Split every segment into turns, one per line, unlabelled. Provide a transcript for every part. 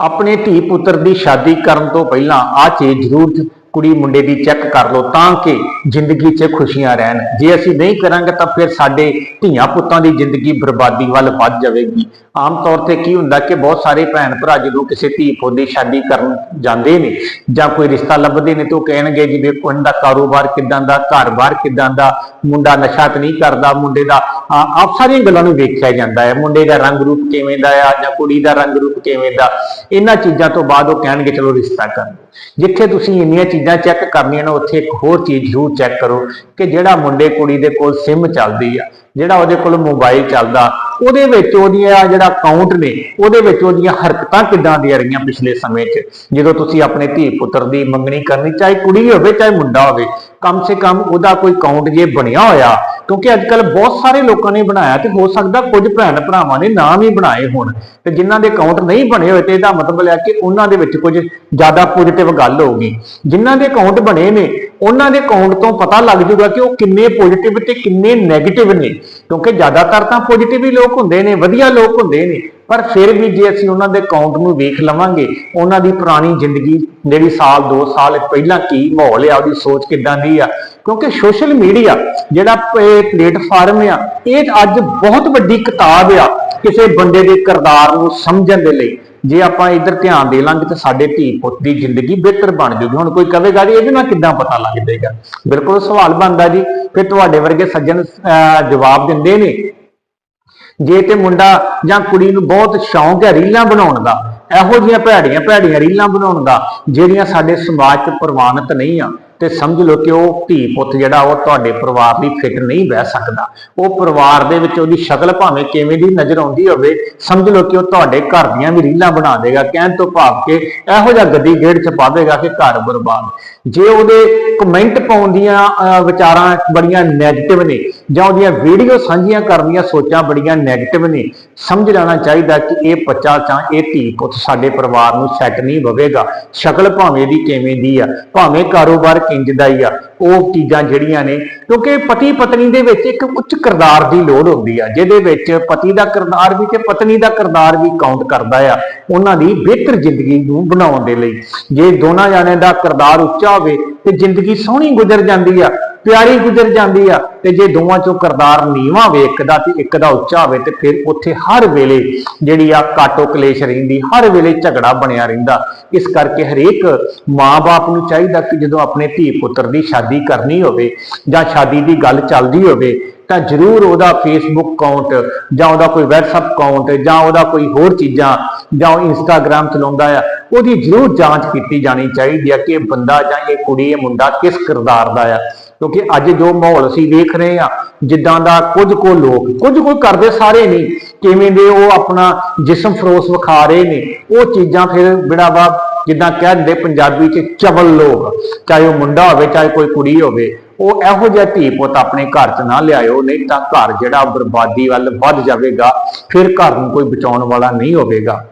ਆਪਣੇ ਧੀ ਪੁੱਤਰ ਦੀ ਸ਼ਾਦੀ ਕਰਨ ਤੋਂ ਪਹਿਲਾਂ ਆ ਚੀਜ਼ ਜ਼ਰੂਰ ਕੁੜੀ ਮੁੰਡੇ ਦੀ ਚੈੱਕ ਕਰ ਲਓ ਤਾਂ ਕਿ ਜ਼ਿੰਦਗੀ 'ਚ ਖੁਸ਼ੀਆਂ ਰਹਿਣ। ਜੇ ਅਸੀਂ ਨਹੀਂ ਕਰਾਂਗੇ ਤਾਂ ਫਿਰ ਸਾਡੇ ਧੀਆਂ ਪੁੱਤਾਂ ਦੀ ਜ਼ਿੰਦਗੀ ਬਰਬਾਦੀ ਵੱਲ ਵੱਧ ਜਾਵੇਗੀ। ਆਮ ਤੌਰ ਤੇ ਕੀ ਹੁੰਦਾ ਕਿ ਬਹੁਤ ਸਾਰੇ ਭੈਣ ਭਰਾ ਜਦੋਂ ਕਿਸੇ ਧੀ ਪੁੱਤ ਦੀ ਸ਼ਾਦੀ ਕਰਨ ਜਾਂਦੇ ਨੇ ਜਾਂ ਕੋਈ ਰਿਸ਼ਤਾ ਲੱਭਦੇ ਨੇ ਤਾਂ ਉਹ ਕਹਿਣਗੇ ਜੀ ਵੇਖੋ ਇਹਨਾਂ ਦਾ ਕਾਰੋਬਾਰ ਕਿਦਾਂ ਦਾ, ਘਰ-ਬਾਰ ਕਿਦਾਂ ਦਾ, ਮੁੰਡਾ ਨਸ਼ਾ ਤਾਂ ਨਹੀਂ ਕਰਦਾ, ਮੁੰਡੇ ਦਾ ਆ- ਆਪ ਸਾਰੀਆਂ ਗੱਲਾਂ ਨੂੰ ਵੇਖਿਆ ਜਾਂਦਾ ਹੈ। ਮੁੰਡੇ ਦਾ ਰੰਗ ਰੂਪ ਕਿਵੇਂ ਦਾ ਆ ਜਾਂ ਕੁੜੀ ਦਾ ਰੰਗ ਰੂਪ ਕਿਵੇਂ ਦਾ, ਇਹਨਾਂ ਚੀਜ਼ਾਂ ਤੋਂ ਬਾਅਦ ਉਹ ਕਹਿਣਗੇ ਚਲੋ ਰਿਸ਼ਤਾ ਕਰ ਜਿੱਥੇ ਤੁਸੀਂ ਇੰਨੀਆਂ ਚੀਜ਼ਾਂ ਚੈੱਕ ਕਰਨੀਆਂ ਨੇ, ਉੱਥੇ ਇੱਕ ਹੋਰ ਚੀਜ਼ ਜ਼ਰੂਰ ਚੈੱਕ ਕਰੋ ਕਿ ਜਿਹੜਾ ਮੁੰਡੇ ਕੁੜੀ ਦੇ ਕੋਲ ਸਿਮ ਚੱਲਦੀ ਆ, ਜਿਹੜਾ ਉਹਦੇ ਕੋਲ ਮੋਬਾਈਲ ਚੱਲਦਾ, ਉਹਦੇ ਵਿੱਚ ਉਹਦੀਆਂ ਜਿਹੜਾ ਅਕਾਊਂਟ ਨੇ, ਉਹਦੇ ਵਿੱਚ ਉਹਦੀਆਂ ਹਰਕਤਾਂ ਕਿੱਦਾਂ ਦੀਆਂ ਰਹੀਆਂ ਪਿਛਲੇ ਸਮੇਂ 'ਚ? ਜਦੋਂ ਤੁਸੀਂ ਆਪਣੇ ਧੀ ਪੁੱਤਰ ਦੀ ਮੰਗਣੀ ਕਰਨੀ, ਚਾਹੇ ਕੁੜੀ ਹੋਵੇ, ਚਾਹੇ ਮੁੰਡਾ ਹੋਵੇ, ਕਮ ਸੇ ਕਮ ਉਹਦਾ ਕੋਈ ਅਕਾਊਂਟ ਜੇ ਬਣਿਆ ਹੋਇਆ ਕਿਉਂਕਿ ਅੱਜ ਕੱਲ ਬਹੁਤ ਸਾਰੇ ਲੋਕਾਂ ਨੇ ਬਣਾਇਆ ਤੇ ਹੋ ਸਕਦਾ ਕੁਝ ਭੈਣ ਭਰਾਵਾਂ ਨੇ ਨਾਮ ਹੀ ਬਣਾਏ ਹੋਣ ਤੇ ਜਿਨ੍ਹਾਂ ਦੇ ਅਕਾਊਂਟ ਨਹੀਂ ਬਣੇ ਹੋਏ ਤੇ ਇਹਦਾ ਮਤਲਬ ਹੈ ਕਿ ਉਹਨਾਂ ਦੇ ਵਿੱਚ ਕੁਝ ਜ਼ਿਆਦਾ ਪੋਜ਼ਿਟਿਵ ਗੱਲ ਹੋਊਗੀ। ਜਿਨ੍ਹਾਂ ਦੇ ਅਕਾਊਂਟ ਬਣੇ ਨੇ, ਉਹਨਾਂ ਦੇ ਅਕਾਊਂਟ ਤੋਂ ਪਤਾ ਲੱਗ ਜੂਗਾ ਕਿ ਉਹ ਕਿੰਨੇ ਪੋਜ਼ਿਟਿਵ ਤੇ ਕਿੰਨੇ ਨੈਗੇਟਿਵ ਨੇ। ਕਿਉਂਕਿ ਜ਼ਿਆਦਾਤਰ ਤਾਂ ਪੋਜ਼ਿਟਿਵ ਹੀ ਲੋਕ ਹੁੰਦੇ ਨੇ, ਵਧੀਆ ਲੋਕ ਹੁੰਦੇ ਨੇ। ਪਰ ਫਿਰ ਵੀ ਜੇ ਅਸੀਂ ਉਹਨਾਂ ਦੇ ਅਕਾਊਂਟ ਨੂੰ ਵੇਖ ਲਵਾਂਗੇ ਉਹਨਾਂ ਦੀ ਪੁਰਾਣੀ ਜ਼ਿੰਦਗੀ ਜਿਹੜੀ ਸਾਲ 2 ਸਾਲ ਪਹਿਲਾਂ ਕੀ ਮਾਹੌਲ ਆ ਉਹਦੀ ਸੋਚ ਕਿੱਦਾਂ ਦੀ ਆ? ਕਿਉਂਕਿ ਸੋਸ਼ਲ ਮੀਡੀਆ ਜਿਹੜਾ ਪਲੇਟਫਾਰਮ ਆ ਇਹ ਅੱਜ ਬਹੁਤ ਵੱਡੀ ਕਿਤਾਬ ਆ ਕਿਸੇ ਬੰਦੇ ਦੇ ਕਿਰਦਾਰ ਨੂੰ ਸਮਝਣ ਦੇ ਲਈ। ਜੇ ਆਪਾਂ ਇੱਧਰ ਧਿਆਨ ਦੇ ਲਾਂਗੇ ਤਾਂ ਸਾਡੇ ਧੀ ਪੁੱਤ ਦੀ ਜ਼ਿੰਦਗੀ ਬਿਹਤਰ ਬਣ ਜੂਗੀ। ਹੁਣ ਕੋਈ ਕਹੇਗਾ ਜੀ ਇਹਦੇ ਨਾਲ ਕਿੱਦਾਂ ਪਤਾ ਲੱਗ ਜਾਏਗਾ? ਬਿਲਕੁਲ ਸਵਾਲ ਬਣਦਾ ਜੀ। ਫਿਰ ਤੁਹਾਡੇ ਵਰਗੇ ਸੱਜਣ ਅਹ, ਜਵਾਬ ਦਿੰਦੇ ਨੇ ਜੇ ਤੇ ਮੁੰਡਾ ਜਾਂ ਕੁੜੀ ਨੂੰ ਬਹੁਤ ਸ਼ੌਂਕ ਹੈ ਰੀਲਾਂ ਬਣਾਉਣ ਦਾ ਇਹੋ ਜਿਹੀਆਂ ਭੈੜੀਆਂ ਭੈੜੀਆਂ ਰੀਲਾਂ ਬਣਾਉਣ ਦਾ ਜਿਹੜੀਆਂ ਸਾਡੇ ਸਮਾਜ 'ਚ ਪ੍ਰਵਾਨਿਤ ਨਹੀਂ ਆ ਤੇ ਸਮਝ ਲਓ ਕਿ ਉਹ ਧੀ ਪੁੱਤ ਜਿਹੜਾ ਉਹ ਤੁਹਾਡੇ ਪਰਿਵਾਰ ਲਈ ਫਿੱਟ ਨਹੀਂ ਬਹਿ ਸਕਦਾ। ਉਹ ਪਰਿਵਾਰ ਦੇ ਵਿੱਚ ਉਹਦੀ ਸ਼ਕਲ ਭਾਵੇਂ ਕਿਵੇਂ ਦੀ ਨਜ਼ਰ ਆਉਂਦੀ ਹੋਵੇ ਸਮਝ ਲਓ ਕਿ ਉਹ ਤੁਹਾਡੇ ਘਰ ਦੀਆਂ ਵੀ ਰੀਲਾਂ ਬਣਾ ਦੇਗਾ ਕਹਿਣ ਤੋਂ ਭਾਵ ਕਿ ਇਹੋ ਜਿਹਾ ਗੱਦੀ ਗੇੜ ਚ ਪਾਵੇਗਾ ਕਿ ਘਰ ਬਰਬਾਦ। ਜੇ ਉਹਦੇ ਕਮੈਂਟ ਪਾਉਣ ਦੀਆਂ ਅਹ, ਵਿਚਾਰਾਂ ਬੜੀਆਂ ਨੈਗੇਟਿਵ ਨੇ ਜਾਂ ਉਹਦੀਆਂ ਵੀਡੀਓ ਸਾਂਝੀਆਂ ਕਰਨ ਦੀਆਂ ਸੋਚਾਂ ਬੜੀਆਂ ਨੈਗੇਟਿਵ ਨੇ। ਸਮਝ ਲੈਣਾ ਚਾਹੀਦਾ ਕਿ ਇਹ ਬੱਚਾ ਜਾਂ ਇਹ ਧੀ ਪੁੱਤ ਸਾਡੇ ਪਰਿਵਾਰ ਨੂੰ ਸੈੱਟ ਨਹੀਂ ਬਵੇਗਾ ਸ਼ਕਲ ਭਾਵੇਂ ਦੀ ਕਿਵੇਂ ਦੀ ਆ, ਭਾਵੇਂ ਕਾਰੋਬਾਰ ਕਿੰਜ ਦਾ ਹੀ ਆ, ਉਹ ਚੀਜ਼ਾਂ ਜਿਹੜੀਆਂ ਨੇ, ਕਿਉਂਕਿ ਪਤੀ ਪਤਨੀ ਦੇ ਵਿੱਚ ਇੱਕ ਉੱਚ ਕਿਰਦਾਰ ਦੀ ਲੋੜ ਹੁੰਦੀ ਆ, ਜਿਹਦੇ ਵਿੱਚ ਪਤੀ ਦਾ ਕਿਰਦਾਰ ਵੀ ਤੇ ਪਤਨੀ ਦਾ ਕਿਰਦਾਰ ਵੀ ਕਾਊਂਟ ਕਰਦਾ ਆ, ਉਹਨਾਂ ਦੀ ਬਿਹਤਰ ਜ਼ਿੰਦਗੀ ਨੂੰ ਬਣਾਉਣ ਦੇ ਲਈ। ਜੇ ਦੋਨਾਂ ਜਾਣਿਆਂ ਦਾ ਕਿਰਦਾਰ ਉੱਚਾ ਹੋਵੇ ਤੇ ਜ਼ਿੰਦਗੀ ਸੋਹਣੀ ਗੁਜ਼ਰ ਜਾਂਦੀ ਆ, ਪਿਆਰੀ ਗੁਜ਼ਰ ਜਾਂਦੀ ਆ, ਤੇ ਜੇ ਦੋਵਾਂ ਚੋਂ ਕਿਰਦਾਰ ਨੀਵਾਂ ਹੋਵੇ ਇੱਕ ਦਾ ਤੇ ਇੱਕ ਦਾ ਉੱਚਾ ਹੋਵੇ ਤੇ ਫਿਰ ਉੱਥੇ ਹਰ ਵੇਲੇ ਜਿਹੜੀ ਆ ਕਾਟੋ ਕਲੇਸ਼ ਰਹਿੰਦੀ, ਹਰ ਵੇਲੇ ਝਗੜਾ ਬਣਿਆ ਰਹਿੰਦਾ। ਇਸ ਕਰਕੇ ਹਰੇਕ ਮਾਂ-ਬਾਪ ਨੂੰ ਚਾਹੀਦਾ ਕਿ ਜਦੋਂ ਆਪਣੇ ਧੀ ਪੁੱਤਰ ਦੀ ਸ਼ਾਦੀ ਕਰਨੀ ਹੋਵੇ ਜਾਂ ਸ਼ਾਦੀ ਦੀ ਗੱਲ ਚੱਲਦੀ ਹੋਵੇ, ਤਾਂ ਜ਼ਰੂਰ ਉਹਦਾ ਫੇਸਬੁੱਕ ਅਕਾਊਂਟ ਜਾਂ ਉਹਦਾ ਕੋਈ WhatsApp ਅਕਾਊਂਟ ਜਾਂ ਉਹਦਾ ਕੋਈ ਹੋਰ ਚੀਜ਼ਾਂ ਜਾਂ ਉਹ ਇੰਸਟਾਗ੍ਰam ਚਲਾਉਂਦਾ ਆ ਉਹਦੀ ਜ਼ਰੂਰ ਜਾਂਚ ਕੀਤੀ ਜਾਣੀ ਚਾਹੀਦੀ ਹੈ ਕਿ ਇਹ ਬੰਦਾ ਜਾਂ ਇਹ ਕੁੜੀ, ਇਹ ਮੁੰਡਾ ਕਿਸ ਕਿਰਦਾਰ ਦਾ ਆ। ਕਿਉਂਕਿ ਅੱਜ ਜੋ ਮਾਹੌਲ ਅਸੀਂ ਵੇਖ ਰਹੇ ਆ, ਜਿੱਦਾਂ ਦਾ ਕੁਝ ਕੋ ਲੋਕ, ਕੁਝ ਕੋ ਕਰਦੇ ਸਾਰੇ ਨਹੀਂ, ਕਿਵੇਂ ਦੇ ਉਹ ਆਪਣਾ ਜਿਸਮ ਫਰੋਸ ਵਿਖਾ ਰਹੇ ਨੇ, ਉਹ ਚੀਜ਼ਾਂ ਫਿਰ ਬਿਨਾਂ ਵਾ, ਜਿੱਦਾਂ ਕਹਿ ਦਿੰਦੇ ਪੰਜਾਬੀ ਚ ਚਵਲ ਲੋਕ, ਚਾਹੇ ਉਹ ਮੁੰਡਾ ਹੋਵੇ, ਚਾਹੇ ਕੋਈ ਕੁੜੀ ਹੋਵੇ, ਉਹ ਇਹੋ ਜਿਹਾ ਧੀ ਪੁੱਤ ਆਪਣੇ ਘਰ 'ਚ ਨਾ ਲਿਆਇਓ, ਨਹੀਂ ਤਾਂ ਘਰ ਜਿਹੜਾ ਬਰਬਾਦੀ ਵੱਲ ਵੱਧ ਜਾਵੇਗਾ, ਫਿਰ ਘਰ ਨੂੰ ਕੋਈ ਬਚਾਉਣ ਵਾਲਾ ਨਹੀਂ ਹੋਵੇਗਾ।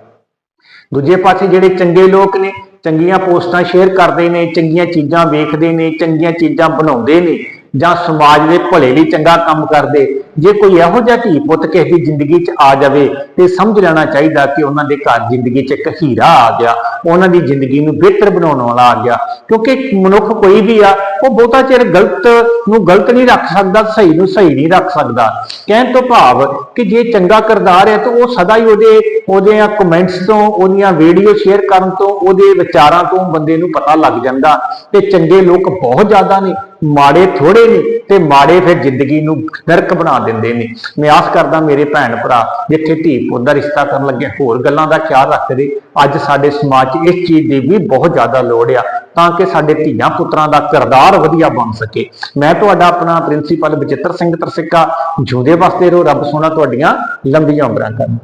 ਦੂਜੇ ਪਾਸੇ ਜਿਹੜੇ ਚੰਗੇ ਲੋਕ ਨੇ, ਚੰਗੀਆਂ ਪੋਸਟਾਂ ਸ਼ੇਅਰ ਕਰਦੇ ਨੇ, ਚੰਗੀਆਂ ਚੀਜ਼ਾਂ ਵੇਖਦੇ ਨੇ, ਚੰਗੀਆਂ ਚੀਜ਼ਾਂ ਬਣਾਉਂਦੇ ਨੇ ਜਾਂ ਸਮਾਜ ਦੇ ਭਲੇ ਲਈ ਚੰਗਾ ਕੰਮ ਕਰਦੇ ਜੇ ਕੋਈ ਇਹੋ ਜਿਹਾ ਧੀ ਪੁੱਤ ਕਿਸੇ ਦੀ ਜ਼ਿੰਦਗੀ 'ਚ ਆ ਜਾਵੇ ਤੇ ਸਮਝ ਲੈਣਾ ਚਾਹੀਦਾ ਕਿ ਉਹਨਾਂ ਦੇ ਘਰ ਜ਼ਿੰਦਗੀ 'ਚ ਇੱਕ ਹੀਰਾ ਆ ਗਿਆ, ਉਹਨਾਂ ਦੀ ਜ਼ਿੰਦਗੀ ਨੂੰ ਬਿਹਤਰ ਬਣਾਉਣ ਵਾਲਾ ਆ ਗਿਆ। ਕਿਉਂਕਿ ਮਨੁੱਖ ਕੋਈ ਵੀ ਆ, ਉਹ ਬਹੁਤਾ ਚਿਰ ਗਲਤ ਨੂੰ ਗਲਤ ਨਹੀਂ ਰੱਖ ਸਕਦਾ, ਸਹੀ ਨੂੰ ਸਹੀ ਨਹੀਂ ਰੱਖ ਸਕਦਾ। ਕਹਿਣ ਤੋਂ ਭਾਵ ਕਿ ਜੇ ਚੰਗਾ ਕਿਰਦਾਰ ਹੈ ਤਾਂ ਉਹ ਸਦਾ ਹੀ ਉਹਦੇ ਉਹਦੇ ਕਮੈਂਟਸ ਤੋਂ, ਉਹਦੀਆਂ ਵੀਡੀਓ ਸ਼ੇਅਰ ਕਰਨ ਤੋਂ, ਉਹਦੇ ਵਿਚਾਰਾਂ ਤੋਂ ਬੰਦੇ ਨੂੰ ਪਤਾ ਲੱਗ ਜਾਂਦਾ। ਤੇ ਚੰਗੇ ਲੋਕ ਬਹੁਤ ਜ਼ਿਆਦਾ ਨੇ, ਮਾੜੇ ਥੋੜੇ ਨੇ। ਤੇ ਮਾੜੇ ਫਿਰ ਜ਼ਿੰਦਗੀ ਨੂੰ ਨਰਕ ਬਣਾ ਦਿੰਦੇ ਨੇ। ਮੈਂ ਆਸ ਕਰਦਾ ਮੇਰੇ ਭੈਣ ਭਰਾ ਜਿੱਥੇ ਧੀ ਪੁੱਤ ਦਾ ਰਿਸ਼ਤਾ ਕਰਨ ਲੱਗੇ ਹੋਰ ਗੱਲਾਂ ਦਾ ਖਿਆਲ ਰੱਖਦੇ, ਅੱਜ ਸਾਡੇ ਸਮਾਜ 'ਚ ਇਸ ਚੀਜ਼ ਦੀ ਵੀ ਬਹੁਤ ਜ਼ਿਆਦਾ ਲੋੜ ਆ, ਤਾਂ ਕਿ ਸਾਡੇ ਧੀਆਂ ਪੁੱਤਰਾਂ ਦਾ ਕਿਰਦਾਰ ਵਧੀਆ ਬਣ ਸਕੇ। ਮੈਂ ਤੁਹਾਡਾ ਆਪਣਾ ਪ੍ਰਿੰਸੀਪਲ ਬਚਿੱਤਰ ਸਿੰਘ ਤਰਸਿੱਕਾ ਜੂਦੇ ਵਾਸਤੇ ਰਹੋ ਰੱਬ ਸੋਨਾ ਤੁਹਾਡੀਆਂ ਲੰਬੀਆਂ ਉਮਰਾਂ ਕਰਨ।